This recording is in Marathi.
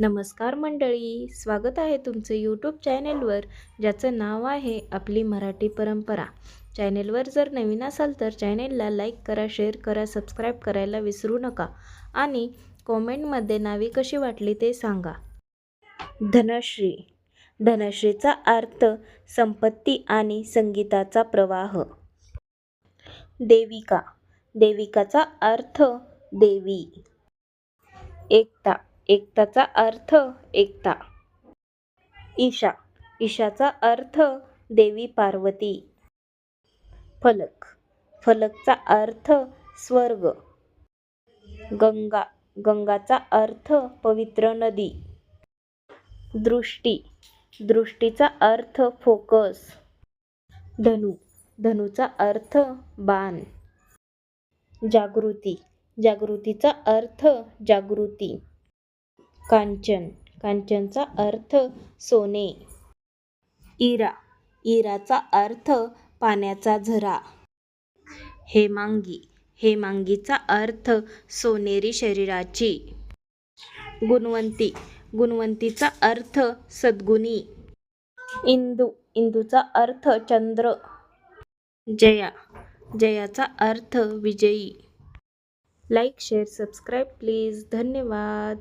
नमस्कार मंडळी स्वागत आहे तुमचं यूट्यूब चॅनेलवर ज्याचं नाव आहे आपली मराठी परंपरा. चॅनेलवर जर नवीन असाल तर चॅनेलला लाईक करा शेअर करा सबस्क्राईब करायला विसरू नका आणि कॉमेंटमध्ये नावे कशी वाटली ते सांगा. धनश्री. धनश्रीचा अर्थ संपत्ती आणि संगीताचा प्रवाह. देविका. देविकाचा अर्थ देवी. एकता. एकताचा अर्थ एकता. ईशा ईशाचा अर्थ देवी पार्वती. फलक फलकचा अर्थ स्वर्ग. गंगा गंगाचा अर्थ पवित्र नदी. दृष्टी दृष्टीचा अर्थ फोकस. धनु धनुचा अर्थ बाण. जागृती जागृतीचा अर्थ जागृती. कांचन. कांचनचा अर्थ सोने. इरा. इराचा अर्थ पाण्याचा झरा. हेमांगी. हेमांगीचा अर्थ सोनेरी शरीराची. गुणवंती. गुणवंतीचा अर्थ सद्गुणी. इंदू. इंदूचा अर्थ चंद्र. जया. जयाचा अर्थ विजयी. Like share subscribe please. धन्यवाद.